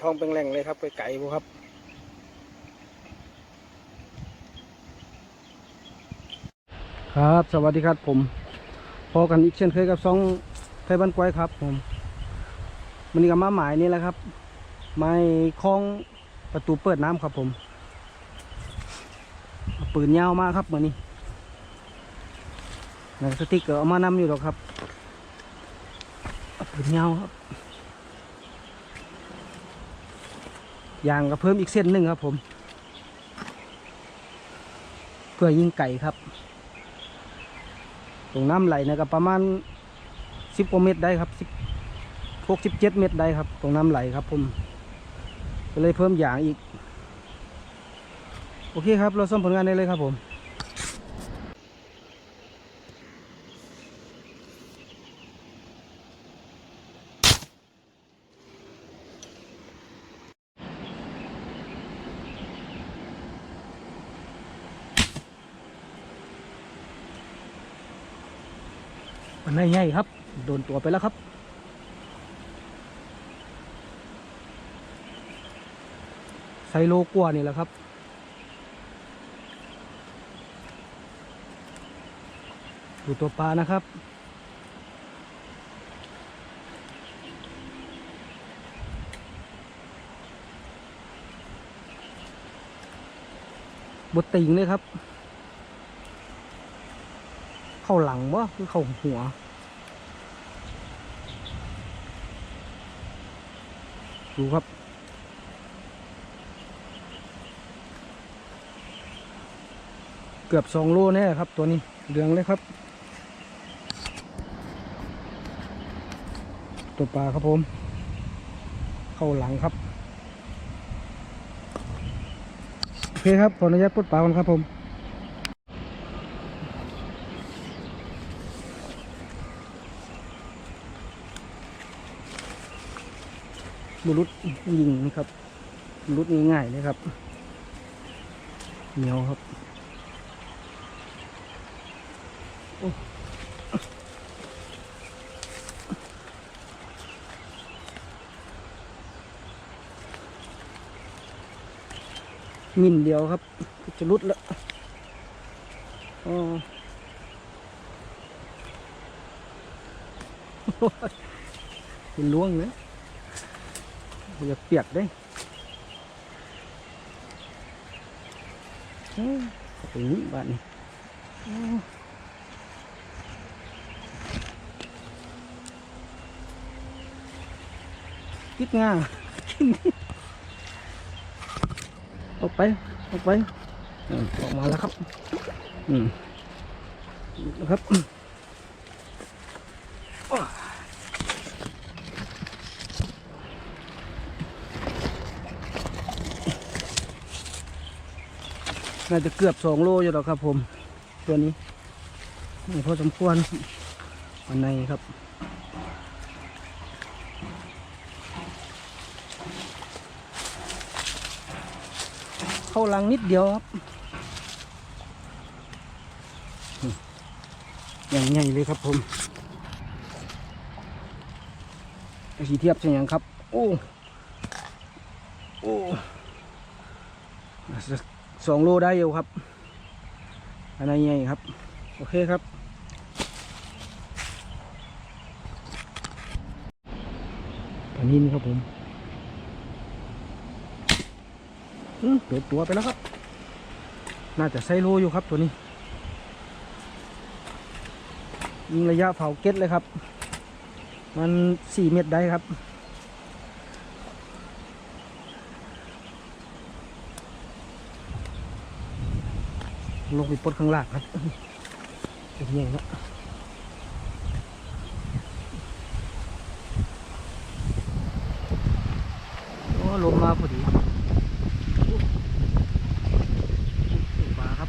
ท้องเป็นแหล่งเลยครับ ไปไก่บุครับครับ สวัสดีครับผม พอกันอีกเช่นเคยกับซองไทยบ้านกวยครับ ผมมันนี้ก็มาหมายนี่แหละครับ ไม้คล้องประตูเปิดน้ำครับผม ปืนยาวมากครับมือนี้หนังสติ๊กเกอร์เอามานำอยู่หรอกครับปืนยาวครับ ยางก็เพิ่มอีกเส้นหนึ่งครับผม เพื่อยิงไก่ครับ ตรงน้ำไหลนะก็ประมาณสิบกว่าเมตรได้ครับสิบหกสิบเจ็ดเมตรได้ครับ ตรงน้ำไหลครับผมก็เลยเพิ่มอย่างอีก โอเคครับ เราส่งผลงานได้เลยครับผม ไม่ใหญ่ครับ โดนตัวไปแล้วครับ ไซโลกัวนี่แหละครับ ดูตัวปลานะครับบดติงเลยครับ เข้าหลังวะคือเข้าหัว ดูครับ เกือบสองโลแน่ครับตัวนี้เหลืองเลยครับ ตัวปลาครับผม เข้าหลังครับโอเคครับขออนุญาตปลดปลาก่อนครับผม บุรุษยิงนะครับบุรุษง่ายๆเลยครับ เหนียวครับมินเดียวครับ จะรุดแล้วอ๋อเป็นล่วงเลย อย่าเปียกได้อืมเอาไปนี้บ้านนี้อืมคิดง่า ออกไป ออกไปอืมออกมาแล้วครับ อืมนะครับอ้าว น่าจะเกือบสองโลอยู่หรอกครับผม ตัวนี้นพอสมควรอันในครับเข้าลังนิดเดียวครับอืมอย่างใหญ่เลยครับผมสีเทียบใช่ยังครับ โอ้ โอ้ สองโลได้อยู่ครับ อันนี้ใหญ่ครับ โอเคครับ อันนี้นี่ครับผมอืมเปิดตัวไปแล้วครับ น่าจะไซโลอยู่ครับตัวนี้ยิงระยะเผาเก็ตเลยครับ มันสี่เมตรได้ครับ ลงไปปดข้างล่างครับเป็นยังไงนะโอ้ลมมาพอดีปลาครับ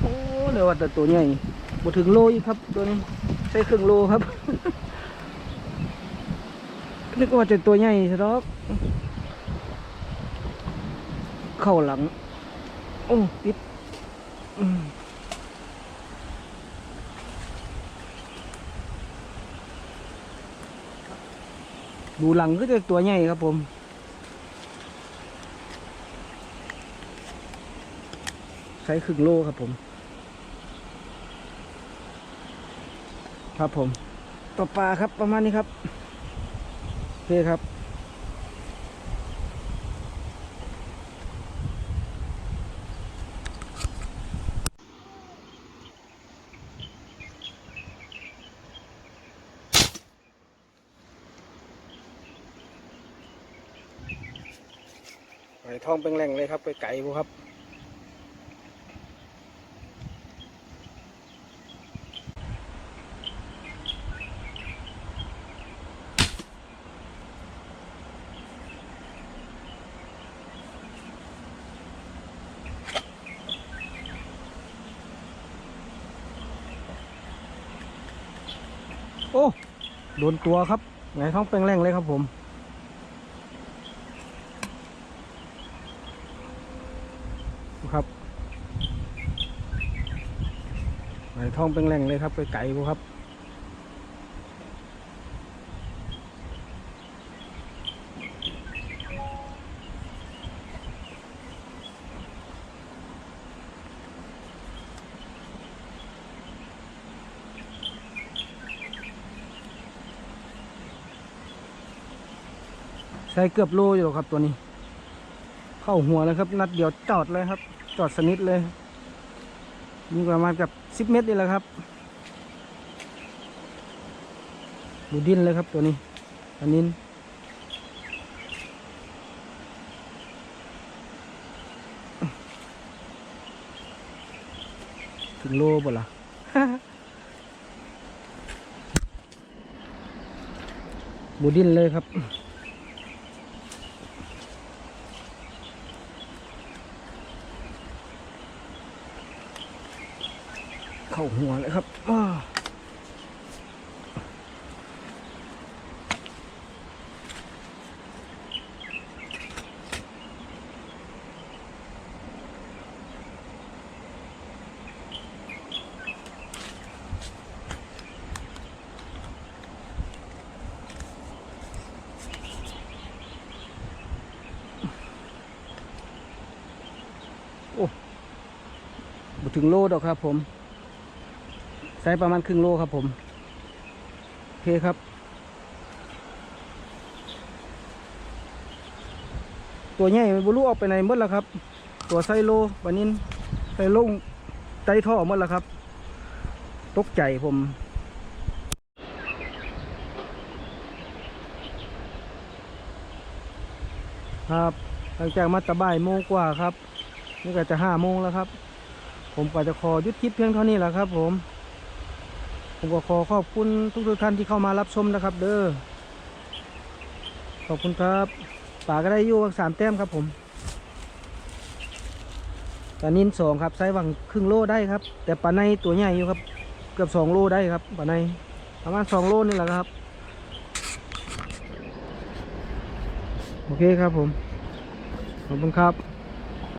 โอ้เดี๋ยวว่าแต่ตัวใหญ่บ่ถึงโลอีกครับ ตัวนี้ใช้ครึ่งโลครับนึกว่าจะตัวใหญ่ซะดอกเข้าหลัง โอ้ติด ดูหลังก็จะตัวใหญ่ครับผมใช้ครึ่งโลครับผม ครับผมต่อปลาครับประมาณนี้ครับโอเคครับ ไก่ทองเป็นแหล่งเลยครับไปไก่บูครับโอ้ โดนตัวครับไงท้องเป็นแหล่งเลยครับผม ครับไหลทองเป็นแหล่งเลยครับ ไปไก่บูครับใช้เกือบโลอยู่หรอกครับตัวนี้ เข้าหัวเลยครับ นัดเดียวจอดเลยครับ จอดสนิทเลยมีประมาณกับสิบเมตรนี่แหละครับดูดินเลยครับตัวนี้อันนี้ถึงโลบ่ล่ะบูดินเลยครับ เข้าหัวเลยครับอ้โอ้บ่ถึงโลดอกครับผม ใช้ประมาณครึ่งโลครับผมโอเคครับ ตัวใหญ่ไม่รู้ออกไปไหนหมดแล้วครับ ตัวไซโลปานินไซโลงไตท่อหมดแล้วครับ ตกใจผมครับหลังจากมาตะบ่ายโมงกว่าครับ นี่ก็จะห้าโมงแล้วครับ ผมก็จะขอยุดคลิปเพียงเท่านี้แหละครับผม ผมก็ขอขอบคุณทุกๆท่านที่เข้ามารับชมนะครับ เด้อขอบคุณครับป่าก็ได้อยู่สามแต้มครับผมปลานินสองครับไซส์วังครึ่งโลได้ครับ แต่ปลาในตัวใหญ่อยู่ครับ เกือบสองโลได้ครับปลาในประมาณสองโลนี่แหละครับ โอเคครับผมขอบคุณครับ